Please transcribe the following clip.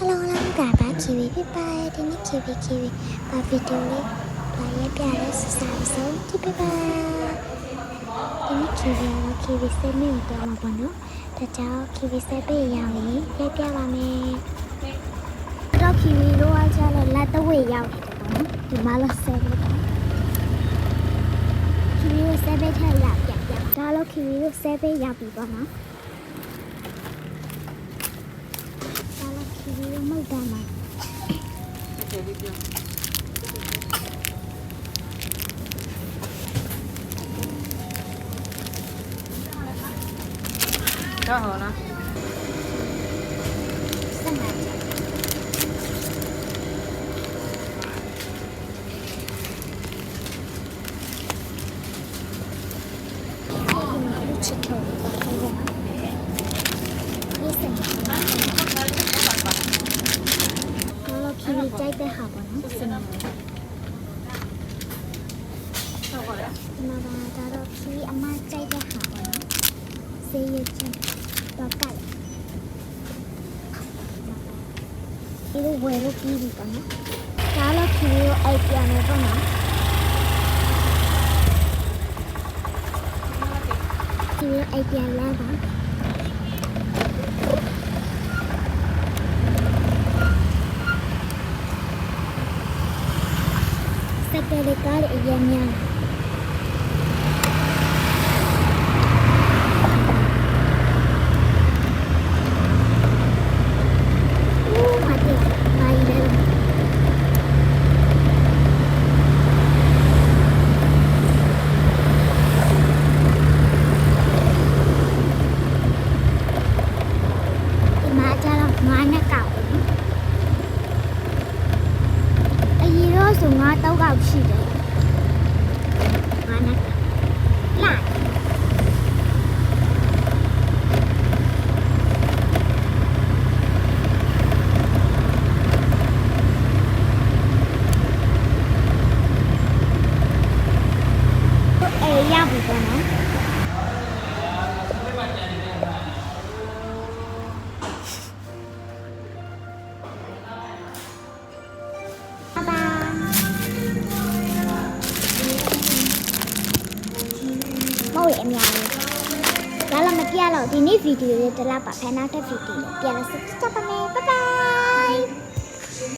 Hello လောကပါ kiwi ဖြစ်ပါတယ်ဒီနေ့ kiwi kiwi ပါဗီဒီယိုလေးပါရပြရဲစစာဆုံးကြည့်ပါဒီနေ့ kiwi ရော kiwi စမင်းပြောမှာပေါ့နော်ဒါကြောင့် kiwi စပေးရောင်းရင်ရပြပါမယ်တော့ kiwi တို့ကကျတော့လက်တဝေရောက်နေတယ်ပေါ့နော်ဒီမှာလို့ဆဲလို့ပေါ့ kiwi ကိုဆဲပေးထက်လာပြပြဒါလို့ kiwi ကိုဆဲပေးရောက်ပြီပေါ့နော် ဒါလည်းခီရီမဟုတ်တာမှာ တော့ဟောနော် စက်မှာကြည့်ချစ်တော့ဘာလို့လဲဒီစက်မှာ တော့ခီရီကြိုက်တဲ့ဟာပေါ့နော်စက်မှာဟုတ်ပါလားဒီမှာကတော့ခီရီအမကြိုက်တဲ့ဟာပေါ့နော်စေးရချင်းတော့ကတ်ဒီလိုဝယ်လို့ပြီးပြီပေါ့နော်ဒါတော့ခီရီကိုအိုက်ပြန်မယ်ပေါ့နော်ခီရီအိုက်ပြန်လာပါ စက်က 5တောက်ောက်ရှိတယ် မဟုတ်ရင်အများကြီးဒါလည်းမပြတော့ဒီနေ့ဗီဒီယိုလေးတစ်လောက်ပါဖန်နောက်တဲ့ဗီဒီယိုလေးပြန်လို့စစပါ